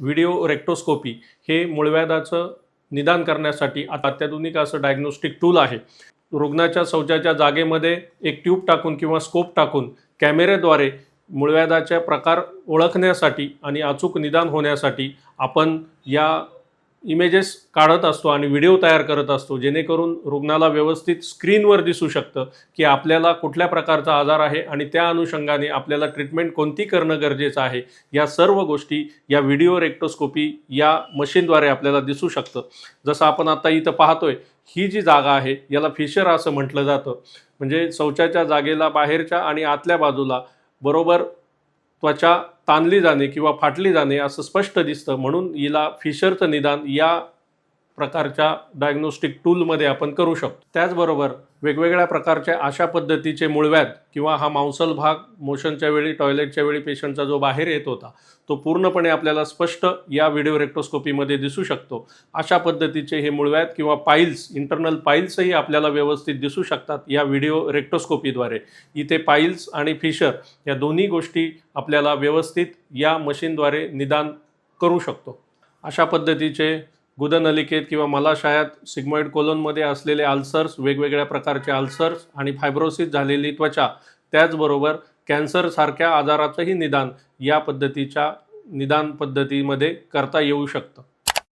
Video rectoscopy हे मूळव्याधाचं निदान करण्यासाठी आता अत्याधुनिक असं डायग्नोस्टिक टूल आहे. रुग्णाच्या शौचाच्या जागेमध्ये एक ट्यूब टाकून किंवा स्कोप टाकून कॅमेऱ्याद्वारे मूळव्याधाचे प्रकार ओळखण्यासाठी आणि अचूक निदान होण्यासाठी आपण या इमेजेस काढत असतो आणि व्हिडिओ तयार करत असतो जेणेकरून रुग्णाला व्यवस्थित स्क्रीनवर दिसू शकतं की आपल्याला कुठल्या प्रकारचा आजार आहे आणि त्या अनुषंगाने आपल्याला ट्रीटमेंट कोणती करणं गरजेचं आहे या सर्व गोष्टी या व्हिडिओ रेक्टोस्कोपी या मशीनद्वारे आपल्याला दिसू शकतं. जसं आपण आता इथं पाहतोय ही जी जागा आहे याला फिशर असं म्हटलं जातं. म्हणजे शौचाच्या जागेला बाहेरच्या आणि आतल्या बाजूला बरोबर त्वचा ताणली जाणे किंवा फाटली जाणे असं स्पष्ट दिसतं म्हणून हिला फिशरचं निदान या प्रकारच्या डायग्नोस्टिक टूलमध्ये आपण करू शकतो. त्याचबरोबर वेगवेगळ्या प्रकारच्या अशा पद्धतीचे मुळव्यात किंवा हा मांसल भाग मोशनच्या वेळी टॉयलेटच्या वेळी पेशंटचा जो बाहेर येत होता तो पूर्णपणे आपल्याला स्पष्ट या व्हिडिओ रेक्टोस्कोपीमध्ये दिसू शकतो. अशा पद्धतीचे हे मुळव्यात किंवा पाईल्स इंटरनल पाईल्सही आपल्याला व्यवस्थित दिसू शकतात या व्हिडिओ रेक्टोस्कोपीद्वारे इथे पाईल्स आणि फिशर या दोन्ही गोष्टी आपल्याला व्यवस्थित या मशीनद्वारे निदान करू शकतो. अशा पद्धतीचे गुदनलिकेत किंवा मलाशयात सिग्मॉइड कोलोनमध्ये असलेले अल्सर्स वेगवेगळ्या प्रकारचे अल्सर्स आणि फायब्रोसिस झालेली त्वचा त्याचबरोबर कॅन्सरसारख्या आजाराचंही निदान या पद्धतीच्या निदान पद्धतीमध्ये करता येऊ शकतं.